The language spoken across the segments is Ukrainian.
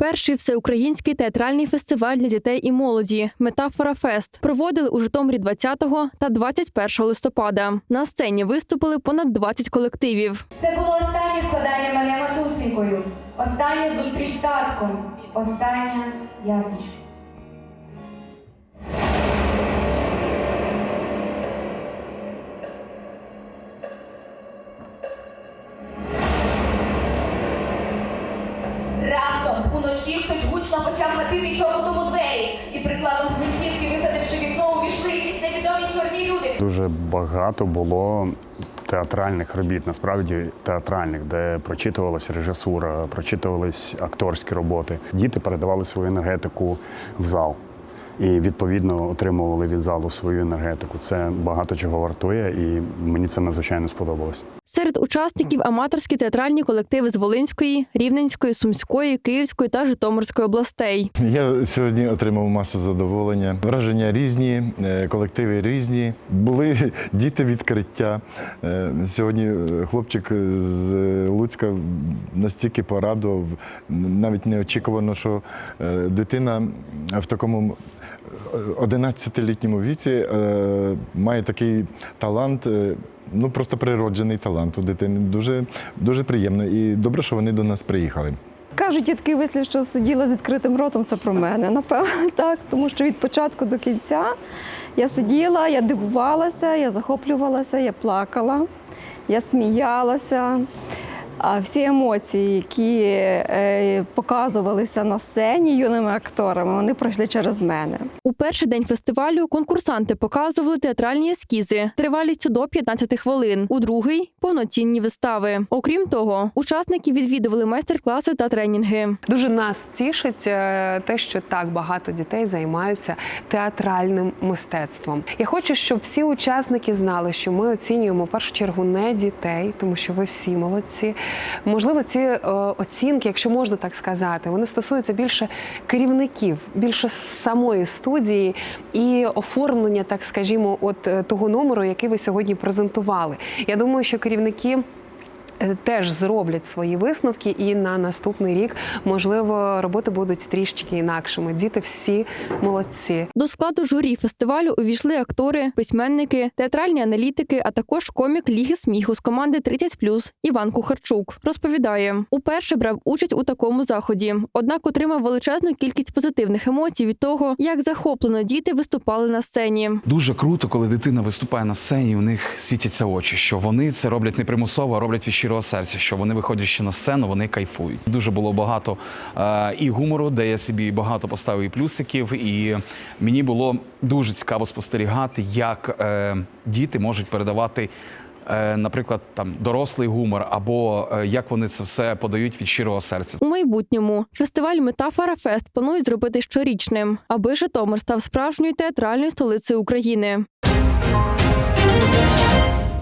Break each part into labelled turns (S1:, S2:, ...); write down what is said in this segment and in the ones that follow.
S1: Перший всеукраїнський театральний фестиваль для дітей і молоді Метафора Фест проводили у Житомирі 20 та 21 листопада. На сцені виступили понад 20 колективів.
S2: Це було останнє вкладання мене матусенькою, остання зустріч з татком, остання ясочка. Раптом хтось гучно почав гатити чоботом у двері і прикладом гвинтівки, висадивши вікно, увійшли якісь невідомі чорні люди.
S3: Дуже багато було театральних робіт, насправді театральних, де прочитувалася режисура, прочитувались акторські роботи. Діти передавали свою енергетику в зал. І відповідно отримували від залу свою енергетику. Це багато чого вартує, і мені це надзвичайно сподобалось.
S1: Серед учасників аматорські театральні колективи з Волинської, Рівненської, Сумської, Київської та Житомирської областей.
S4: Я сьогодні отримав масу задоволення. Враження різні, е, колективи різні. Були діти відкриття. Е, Сьогодні е, хлопчик з Луцька настільки порадував, навіть неочікувано, що е, дитина в такому 11-літньому віці е, має такий талант. е, Ну, просто природжений талант у дитини. Дуже, дуже приємно і добре, що вони до нас приїхали.
S5: Кажуть, такий вислів, що сиділа з відкритим ротом, це про мене, напевно, так. Тому що від початку до кінця я сиділа, я дивувалася, я захоплювалася, я плакала, я сміялася. А всі емоції, які е, показувалися на сцені юними акторами, вони пройшли через мене.
S1: У перший день фестивалю конкурсанти показували театральні ескізи тривалістю до 15 хвилин. У другий повноцінні вистави. Окрім того, учасники відвідували майстер-класи та тренінги.
S6: Дуже нас тішить е, те, що так багато дітей займаються театральним мистецтвом. Я хочу, щоб всі учасники знали, що ми оцінюємо в першу чергу не дітей, тому що ви всі молодці. Можливо, ці е, оцінки, якщо можна так сказати, вони стосуються більше керівників, більше самої студії і оформлення, так скажімо, от е, того номеру, який ви сьогодні презентували. Я думаю, що керівники. Е, Теж зроблять свої висновки, і на наступний рік можливо роботи будуть трішки інакшими. Діти всі молодці.
S1: До складу журі фестивалю увійшли актори, письменники, театральні аналітики, а також комік Ліги сміху з команди «30+» Іван Кухарчук. Розповідає, уперше брав участь у такому заході, однак отримав величезну кількість позитивних емоцій від того, як захоплено діти виступали на сцені.
S7: Дуже круто, коли дитина виступає на сцені, у них світяться очі, що вони це роблять не примусово, а роблять від щирого серця. Що вони, виходячи на сцену, вони кайфують. Дуже було багато е, і гумору, де я собі багато поставив і плюсиків. І мені було дуже цікаво спостерігати, як е, діти можуть передавати. е, Наприклад, там дорослий гумор, або е, як вони це все подають від щирого серця.
S1: У майбутньому фестиваль Метафора Фест планують зробити щорічним, аби Житомир став справжньою театральною столицею України.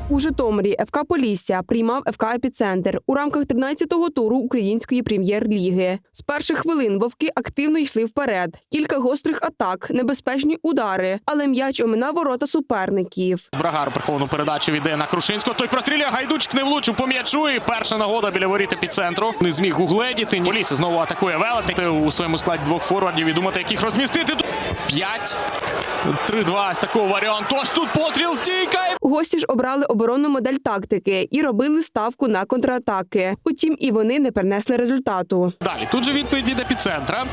S8: У Житомирі ФК Полісся приймав ФК Епіцентр у рамках 13-го туру української прем'єр-ліги. З перших хвилин вовки активно йшли вперед. Кілька гострих атак, небезпечні удари, але м'яч оминав ворота суперників.
S9: Брагар приховану передачу віддає на Крушинського. Той простріляє, Гайдучик не влучив по м'ячу. І перша нагода біля воріт під центру. Не зміг угледіти. Полісся знову атакує велетник. У своєму складі двох форвардів і думати, яких розмістити. 5, 3-2 з такого варіанту. Ось тут потріл стійка.
S8: Гості ж обрали оборонну модель тактики і робили ставку на контратаки. Утім, і вони не принесли результату.
S9: Далі тут же відповідь від епіцентра.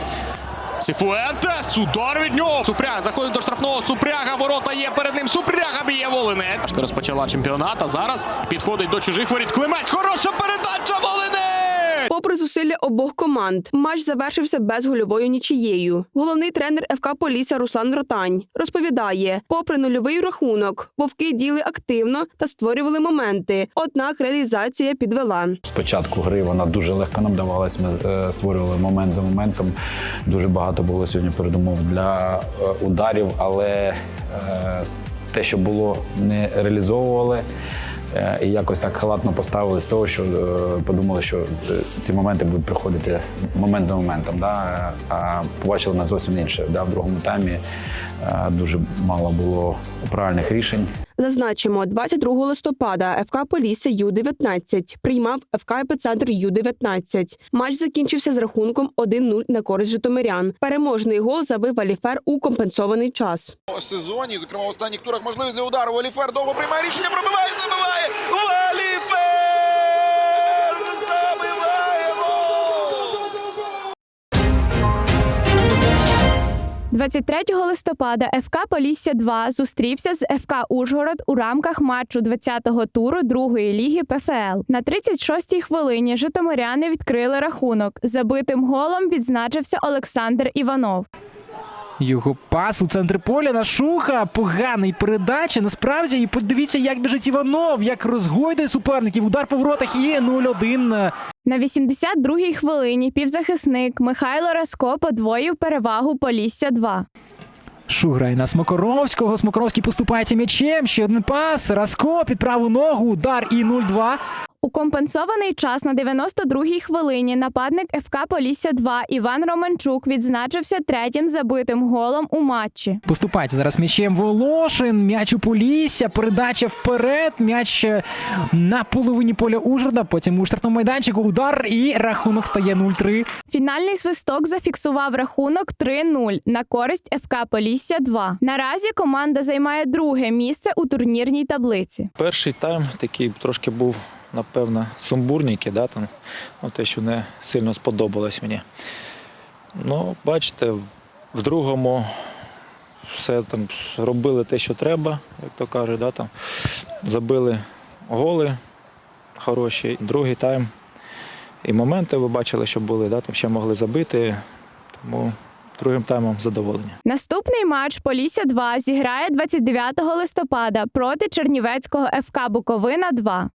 S9: Сіфуентес, удар від нього. Супряг заходить до штрафного Супряга. Ворота є перед ним. Супряга б'є волинець. Розпочала чемпіонат, а зараз підходить до чужих воріт. Климець. Хороша передача волинець!
S8: Попри зусилля обох команд, матч завершився безгольовою нічією. Головний тренер ФК Полісся Руслан Ротань розповідає: попри нульовий рахунок, вовки діли активно та створювали моменти. Однак реалізація підвела.
S10: Спочатку гри вона дуже легко нам давалась. Ми е, створювали момент за моментом. Дуже багато було сьогодні передумов для е, ударів, але е, те, що було, не реалізовували. Е, І якось так халатно поставили з того, що е, подумали, що е, ці моменти будуть приходити момент за моментом. Да? А побачили на зовсім інше. Да? В другому таймі дуже мало було правильних рішень.
S8: Зазначимо, 22 листопада ФК Полісся Ю-19 приймав ФК «Епіцентр» Ю-19. Матч закінчився з рахунком 1-0 на користь житомирян. Переможний гол забив Аліфер у компенсований час.
S11: у сезоні, зокрема в останніх турах, можливість для удару. Валіфер довго приймає рішення, пробиває, забиває! Валіфер!
S12: 23 листопада ФК Полісся 2 зустрівся з ФК Ужгород у рамках матчу 20-го туру другої ліги ПФЛ. На 36-й хвилині житомиряни відкрили рахунок. Забитим голом відзначився Олександр Іванов.
S13: Його пас у центр поля на шуха. Поганий передача. Насправді, і подивіться, як біжить Іванов, як розгойдує суперників. Удар по воротах і 0-1.
S12: На 82-й хвилині півзахисник Михайло Раско подвоїв перевагу Полісся 2.
S13: Шух грає на Смокоровського. Смокоровський поступається м'ячем. Ще один пас. Раско під праву ногу. Удар і 0-2.
S12: У компенсований час на 92-й хвилині нападник ФК Полісся 2 Іван Романчук відзначився третім забитим голом у матчі.
S13: Поступається зараз м'ячем Волошин. М'яч у Полісся. Передача вперед. М'яч е, на половині поля Ужгорода. Потім у штрафному майданчику удар і рахунок стає 0-3.
S12: Фінальний свисток зафіксував рахунок 3-0 на користь ФК Полісся 2. Наразі команда займає друге місце у турнірній таблиці.
S14: Перший тайм такий трошки був, напевно, сумбурненький, да, там, ну, те, що не сильно сподобалось мені. Ну, бачите, в другому все там робили те, що треба, як то кажуть, да, там, забили голи хороші. Другий тайм. І моменти ви бачили, що були, да, там ще могли забити. Тому другим таймом задоволені.
S12: Наступний матч Полісся 2 зіграє 29 листопада проти Чернівецького ФК Буковина 2.